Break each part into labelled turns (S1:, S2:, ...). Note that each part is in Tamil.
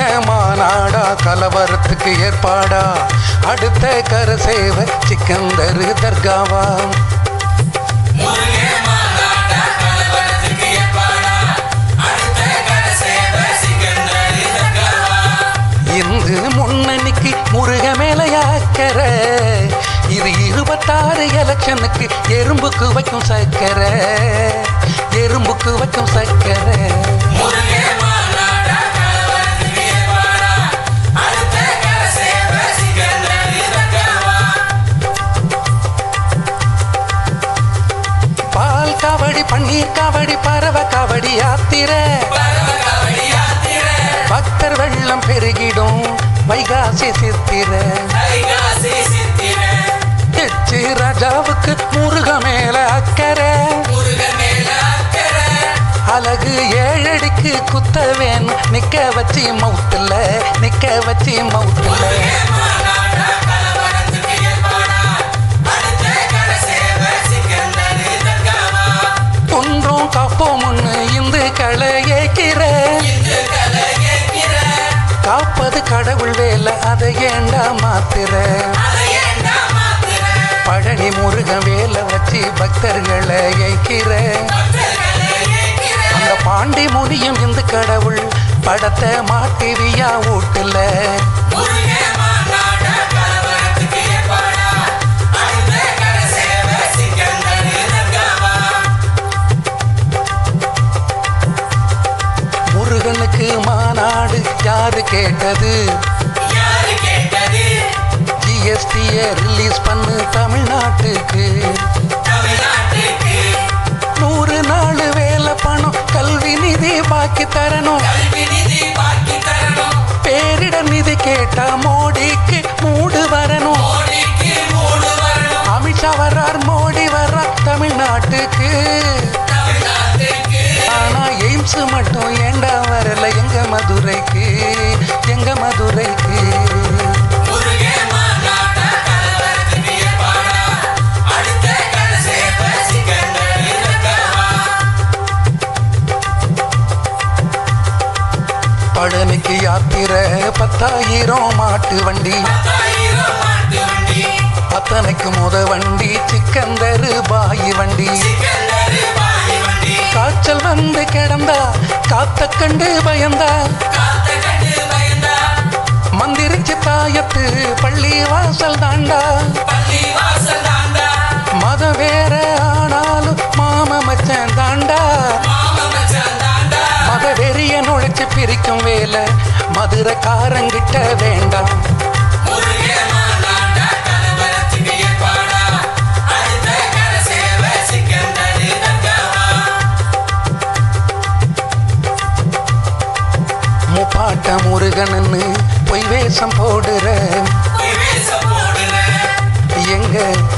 S1: மாநாடா கலவரத்துக்கு ஏற்பாடா. அடுத்த கர சேவை சிக்கந்தரு தர்காவா. இந்து முன்னணிக்கு முருக மேலையாக்கற இது இருபத்தாறு எலெக்ஷனுக்கு எறும்புக்கு வைக்கும் சக்கரை. எறும்புக்கு வைக்கும் சக்கரை. வைகாசி சித்திரை எச்சி ராஜாவுக்கு முருக மேல அக்கறை. அழகு ஏழடிக்கு குத்த நிக்க வச்சு மவுத்துல நிக்க வச்சு மவுத்துல. காப்பது கடவுள் வேலை அதை ஏண்டா மாத்திர பழனி முருக வேலை வச்சு பக்தர்களை ஏக்கிற அந்த பாண்டி முனியும் இந்து கடவுள் படத்தை மாட்டிவியா வீட்டுல? யாரு கேட்டது? ஜிஎஸ்டிய ரிலீஸ் பண்ணு தமிழ்நாட்டுக்கு. நூறு நாள் வேலை பணம் கல்வி நிதி பாக்கி தரணும். பேரிட நிதி கேட்டா மோடிக்கு மூடு வரணும். அமித்ஷா வர்றார் மோடி வர்றார் தமிழ்நாட்டுக்கு. எய்ம்ஸ் மட்டும் ஏண்டா வரல எங்க மதுரைக்கு? யாத்திரை பத்தாயிரம் மாட்டு வண்டி. அத்தனைக்கு முத வண்டி சிக்கந்தரு பாயி வண்டி. காய்ச்சல் வந்து கிடந்தா காத்த கண்டு பயந்தா. மந்திரிச்சு தாயத்து பள்ளி வாசல் தாண்டா. மதம் வேற ஆனாலும் மாம மச்சன் தாண்டா. மத வெறிய நுழைச்சு பிரிக்கும் வேலை மதுரக்காரங்கிட்ட வேண்டாம். முப்பாட்ட முருகனன்னு பொய் வேஷம் போடுற எங்க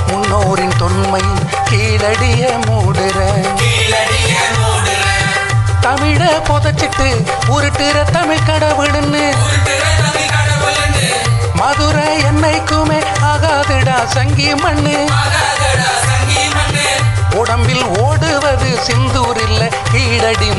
S1: முன்னோரின் தொன்மை கீழடிய மூடுற புதைச்சிட்டு உருட்டுற தமிழ் கடவுள்னு. மதுரை என்னைக்குமே ஆகாதுடா சங்கி மண்ணு. உடம்பில் ஓடுவது சிந்தூர் இல்ல கீழடி